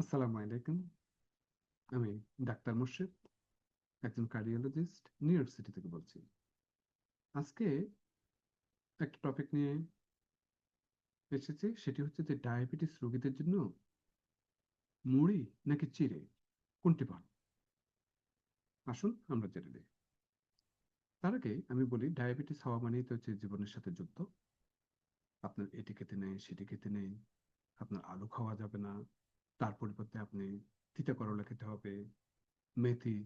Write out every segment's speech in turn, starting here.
আসসালামু আলাইকুম। আমি ডাক্তার একজন কার্ডিওলজিস্ট, নিউ ইয়র্ক সিটি থেকে বলছি। আজকে একটা টপিক নিয়ে এসেছি, সেটি হচ্ছে যে ডায়াবেটিস রোগীদের জন্য মুড়ি নাকি চিড়ে, কোনটি ভালো? আসুন আমরা জেনে নিই। তার আগে আমি বলি, ডায়াবেটিস হওয়া মানেই তো হচ্ছে জীবনের সাথে যুক্ত। আপনার এটি খেতে নেই, সেটি খেতে নেই, আপনার আলু খাওয়া যাবে না তার পরিবর্তে আপনি তিতা করলা খেতে হবে মেথির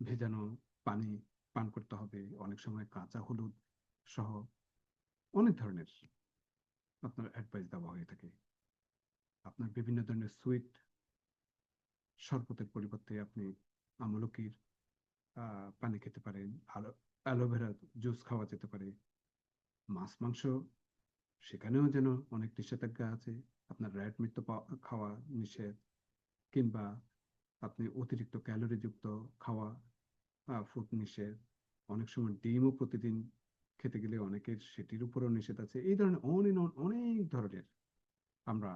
ভেজানো পানি পান করতে হবে, অনেক সময় কাঁচা হলুদ সহ অনেক ধরনের আপনার অ্যাডভাইস দেওয়া হয়ে থাকে। আপনার বিভিন্ন ধরনের সুইট শরবতের পরিবর্তে আপনি আমলকির পানি খেতে পারেন। অ্যালোভেরা জুস খাওয়া যেতে পারে। মাছ, মাংস সেখানেও যেন অনেক নিষেধাজ্ঞা আছে, আপনার র্যাট মিট খাওয়া নিষেধ, কিংবা আপনি অতিরিক্ত ক্যালোরিযুক্ত খাওয়া ফুড নিষেধ। অনেক সময় ডিমও প্রতিদিন খেতে গেলে অনেকের সেটির উপরও নিষেধ আছে। এই ধরনের অন ইন অনেক ধরনের আমরা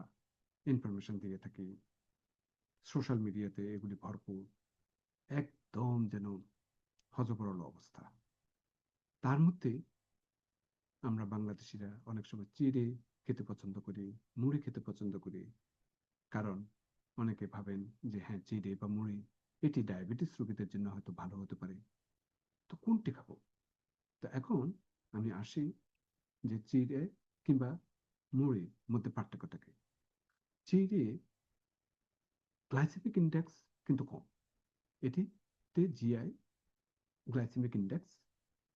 ইনফরমেশন দিয়ে থাকি। সোশ্যাল মিডিয়াতে এগুলি ভরপুর, একদম যেন হজবরল অবস্থা। তার মধ্যে আমরা বাংলাদেশিরা অনেক সময় চিড়ে খেতে পছন্দ করি, মুড়ি খেতে পছন্দ করি। কারণ অনেকে ভাবেন যে হ্যাঁ চিড়ে বা মুড়ি, এটি ডায়াবেটিস রোগীদের জন্য হয়তো ভালো হতে পারে। তো কোনটি খাব? তো এখন আমি আসি যে চিড়ে কিংবা মুড়ির মধ্যে পার্থক্যটাকে। চিড়ে গ্লাইসেমিক ইন্ডেক্স কিন্তু কম। এটিতে জিআই গ্লাইসেমিক ইন্ডেক্স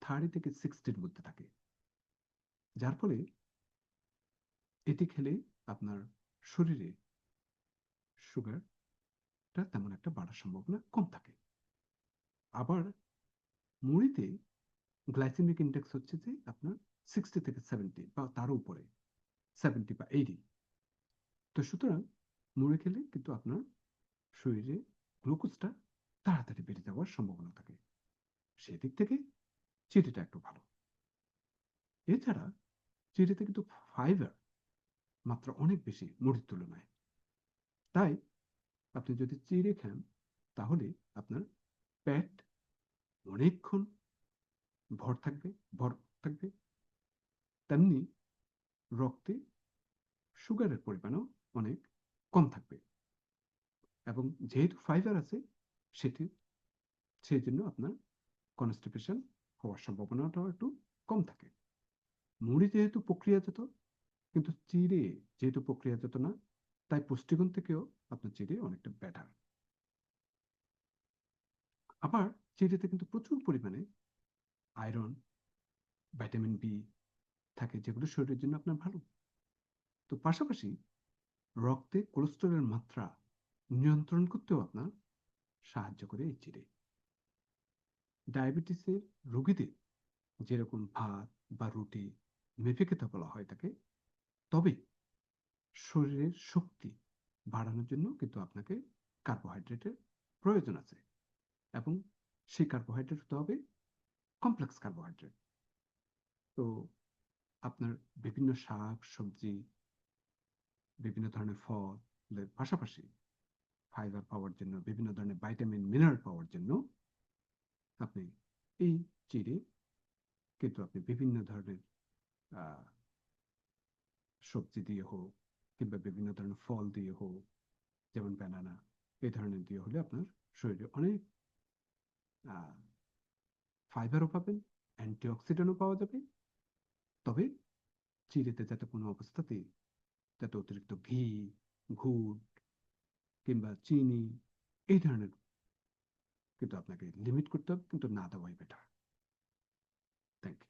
থার্টি থেকে সিক্সটির মধ্যে থাকে। যার ফলে এটি খেলে আপনার শরীরে সুগারটা তেমন একটা বাড়ার সম্ভাবনা কম থাকে। আবার মুড়িতে গ্লাইসেমিক ইন্ডেক্স হচ্ছে যে আপনার সিক্সটি থেকে সেভেন্টি বা তারও উপরে সেভেন্টি বা এইটি তো সুতরাং মুড়ি খেলে কিন্তু আপনার শরীরে গ্লুকোজটা তাড়াতাড়ি বেড়ে যাওয়ার সম্ভাবনা থাকে। সেদিক থেকে চিঠিটা একটু ভালো। এছাড়া চিড়িতে কিন্তু ফাইবার মাত্রা অনেক বেশি মুড়ির তুলনায়। তাই আপনি যদি চিড়ে খান, তাহলে আপনার পেট অনেকক্ষণ ভর থাকবে ভর থাকবে। তেমনি রক্তে সুগারের পরিমাণও অনেক কম থাকবে। এবং যেহেতু ফাইবার আছে, সেটি, সেই জন্য আপনার কনস্টিপেশন হওয়ার সম্ভাবনাটাও একটু কম থাকে। মুড়ি যেহেতু প্রক্রিয়াজাত, কিন্তু চিড়ে যেহেতু প্রক্রিয়াজাত না, তাই পুষ্টিগুণ থেকেও আপনার চিড়ে অনেকটা বেটার আবার চিড়েতে কিন্তু প্রচুর পরিমাণে আয়রন ভিটামিন বি থাকে যেগুলো শরীরের জন্য আপনার ভালো। তো পাশাপাশি রক্তে কোলেস্টেরলের মাত্রা নিয়ন্ত্রণ করতেও আপনার সাহায্য করে এই চিড়ে। ডায়াবেটিসের রোগীদের যেরকম ভাত বা রুটি মেপে খেতে বলা হয় তাকে, তবে শরীরের শক্তি বাড়ানোর জন্য কিন্তু আপনাকে কার্বোহাইড্রেটের প্রয়োজন আছে। এবং সেই কার্বোহাইড্রেট হতে হবে কমপ্লেক্স কার্বোহাইড্রেট তো আপনার বিভিন্ন শাক, সবজি, বিভিন্ন ধরনের ফলের পাশাপাশি ফাইবার পাওয়ার জন্য, বিভিন্ন ধরনের ভাইটামিন মিনারেল পাওয়ার জন্য আপনি এই চিড়ে কিন্তু আপনি বিভিন্ন ধরনের সবজি দিয়ে হোক কিংবা বিভিন্ন ধরনের ফল দিয়ে হোক, যেমন ব্যানানা এই ধরনের দিয়ে হলে আপনার শরীরে অনেক ফাইবারও পাবেন অ্যান্টিঅক্সিডেন্টও পাওয়া যাবে। তবে চিড়েতে যাতে কোনো অবস্থাতেই যাতে অতিরিক্ত ঘি ঘুট কিংবা চিনি এই ধরনের কিন্তু আপনাকে লিমিট করতে হবে, কিন্তু না দেওয়াই বেটার থ্যাংক ইউ